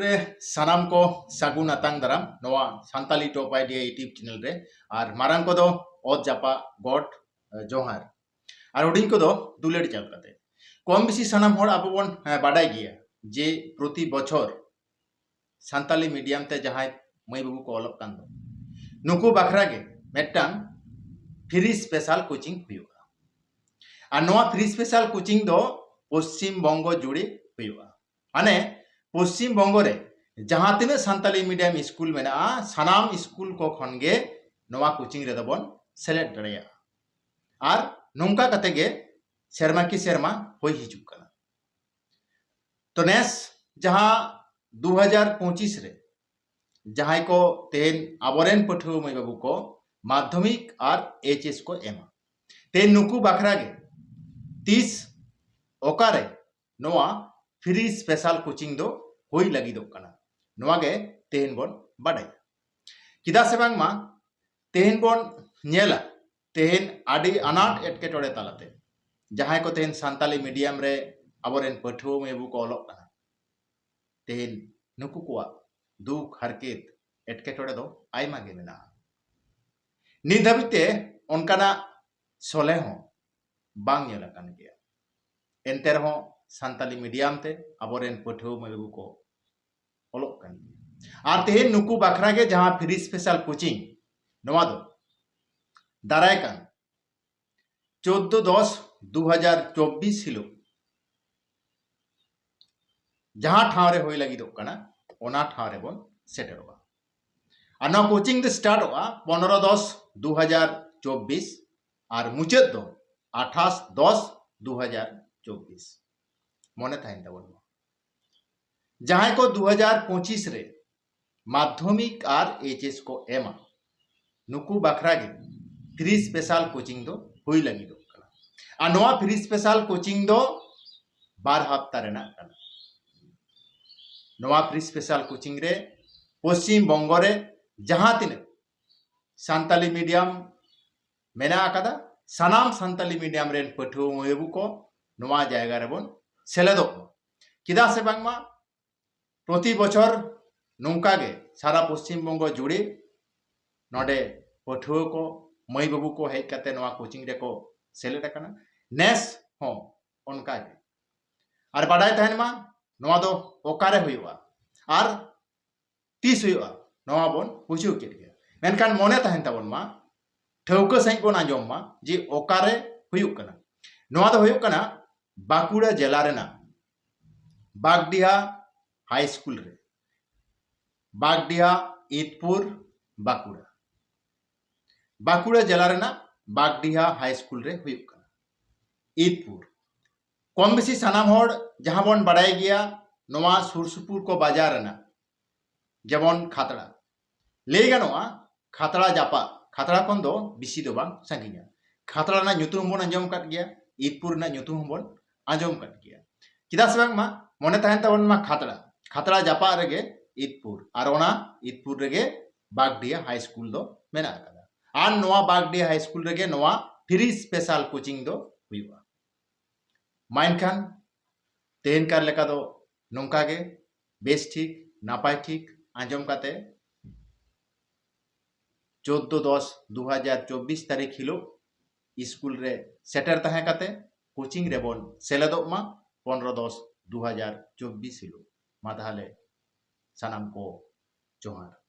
रे सानाम को सागुन आतांग दाराम नवा Santali top idea YouTube channel रे और मारांग को दो ओत जापा गॉड जोहार और हुडिंग को दो दुलेट चाल काते कम बेसी सानाम हर आबो बन बाडाय गिया जे प्रति बछर सान्ताली मीडियम ते जहाय मई बाबू को ऑलप कान दो नुकु बाखरा गे मेटांग फ्री स्पेशल कोचिंग हुयुगा और नवा फ्री स्पेशल कोचिंग दो पश्चिम बंग जुड़ी हुयुगा माने पश्चिम बंग जहाँ तीन सान्ताली मीडियम स्कूल में सानाम स्कूल को खन गे नवा कोचिंग रे दबन सेलेक्ट दड़िया और नौका कते सेरमा की सेरमा होई हिजुक तो नेस जहाँ 2025 रे, जहाँ को तेन आबोरेन पठुआ मई बाबू को, माध्यमिक और एच एस को एमा। तेन नुकु बाखरा तीस ओकारे नोआ फ्री स्पेशल कोचिंग दो होई लगी दो कना नोआ गे तेहन बोन बाडाय किदा से बांग मा तेहन बोन नेला तेहन आडी अनाट एटकेटोड़े तालाते जहां को तेहन सान्ताली मीडियम रे आबोरेन पठुआ मई बाबू को ऑलोक कना तेहन नुकु कुआ दुख हरकेत एटकेटोड़े दो आयमा गे मेना ᱱᱤᱛ ᱫᱷᱟᱹᱵᱤᱡ ᱛᱮ ᱚᱱᱠᱟᱱᱟᱜ ᱥᱚᱞᱦᱮ ᱦᱚᱸ ᱵᱟᱝ ᱧᱮᱞ ᱟᱠᱟᱱ ᱜᱮᱭᱟ ᱮᱱᱛᱮ ᱨᱮᱦᱚᱸ ᱥᱟᱱᱛᱟᱞᱤ ᱢᱤᱰᱤᱭᱟᱢ ᱛᱮ ᱟᱵᱚᱨᱮᱱ ᱯᱟᱹᱴᱷᱩᱣᱟᱹ ᱢᱟᱹᱭᱵᱟᱹᱵᱩ ᱠᱚ ᱚᱞᱚᱜ ᱠᱟᱱ ᱟᱨ ᱛᱮᱦᱮᱧ ᱱᱩᱠᱩ ᱵᱟᱠᱷᱨᱟ ᱜᱮ ᱡᱟᱦᱟᱸ ᱯᱷᱨᱤ ᱥᱯᱮᱥᱟᱞ ᱠᱳᱪᱤᱝ ᱱᱚᱣᱟ ᱫᱚ ᱫᱟᱨᱟᱭ ᱠᱟᱱ ᱪᱳদ্ᱫᱳ ᱫᱚᱥ ᱫᱩ ᱦᱟᱡᱟᱨ ᱪᱚᱵᱵᱤᱥ ᱦᱤᱞᱳᱜ ᱡᱟᱦᱟᱸ ᱴᱷᱟᱶ ᱨᱮ ᱦᱩᱭ ᱞᱟᱹᱜᱤᱫᱚᱜ ᱠᱟᱱᱟ ᱚᱱᱟ ᱴᱷᱟᱶ ᱨᱮᱵᱚᱱ ᱥᱮᱴᱮᱨᱚᱜᱼᱟ আর না কোচিং দে স্টার্ট হওয়া পনেরো দশ দু হাজার চব্বিশ আর মুচেদ দো আঠাশ দশ দু হাজার চব্বিশ थाइन तबन जहाँ को दो हज़ार पचिस माध्यमिक और एचएस को एमा नुकु बखरा गे फ्री स्पेशल कोचिंग दो हुई लगी दो आ फ्री स्पेशल कोचिंग दो बार हफ़्ता नोआ फ्री स्पेशल कोचिंग रे पश्चिम बंग रे जहाँ तिने सान्ताली मीडियम मेना सानाम सान्ताली मीडियम रेन पठुआ मयबू को जायगा रेबन ऐले चा से बांगमा? प्रति बचर नौका सारा पश्चिम बंग जुड़े, नडे पठुआ को मई बाबू को हजते कोचिंग को सेलेद नेस और बाडा तहनमा अकारे तीस बन बुझे मन तहन ताबनमा ठाक सहित बन आज जे अकारे होना बाकुड़ा ज़िले बागडिया हाई स्कूल रे। बागडिया, ईदपुर, बाकुड़ा। बाकुड़ा ज़िले बागडिया हाई स्कूल रे स्कूल ईदपुर। कम बेसि सनाम जहाँ बन बाड़ा गया सुरसुपुर को बाज़ार जेबन खतड़ा। लैगन खतड़ा जापा। खतड़ा खन बीस खतड़ा बन आज गया, ईदपुर बन ᱟᱸᱡᱚᱢ ᱠᱟᱫ ᱜᱮᱭᱟ ᱪᱮᱫᱟᱜ ᱥᱮ ᱵᱟᱝᱢᱟ ᱢᱚᱱᱮ ᱛᱟᱦᱮᱱ ᱛᱟᱵᱚᱱ ᱢᱟ ᱠᱷᱟᱛᱲᱟ ᱠᱷᱟᱛᱲᱟ ᱡᱟᱯᱟᱜ ᱨᱮᱜᱮ ᱤᱫᱯᱩᱨ ᱟᱨ ᱚᱱᱟ ᱤᱫᱯᱩᱨ ᱨᱮᱜᱮ ᱵᱟᱜᱰᱤᱭᱟ ᱦᱟᱭ ᱥᱠᱩᱞ ᱫᱚ ᱢᱮᱱᱟᱜ ᱟᱠᱟᱫᱟ ᱟᱨ ᱱᱚᱣᱟ ᱵᱟᱜᱰᱤᱭᱟ ᱦᱟᱭ ᱥᱠᱩᱞ ᱨᱮᱜᱮ ᱱᱚᱣᱟ ᱯᱷᱨᱤ ᱥᱯᱮᱥᱟᱞ ᱠᱳᱪᱤᱝ ᱫᱚ ᱦᱩᱭᱩᱜᱼᱟ ᱢᱟ ᱮᱱᱠᱷᱟᱱ ᱛᱮᱦᱮᱧ ᱠᱟᱨ ᱞᱮᱠᱟ ᱫᱚ ᱱᱚᱝᱠᱟ ᱜᱮ ᱵᱮᱥ ᱴᱷᱤᱠ ᱱᱟᱯᱟᱭ ᱴᱷᱤᱠ ᱟᱸᱡᱚᱢ ᱠᱟᱛᱮ चौदह दस दो हज़ार चौबीस तारीख हिलो स्कूल रे सेटर तहकते काते कोचिंग रे बन सेलेदोग मा पंद्रह दस दो हज़ार चौबीस हिलोग मा ताहले सानाम को जोहार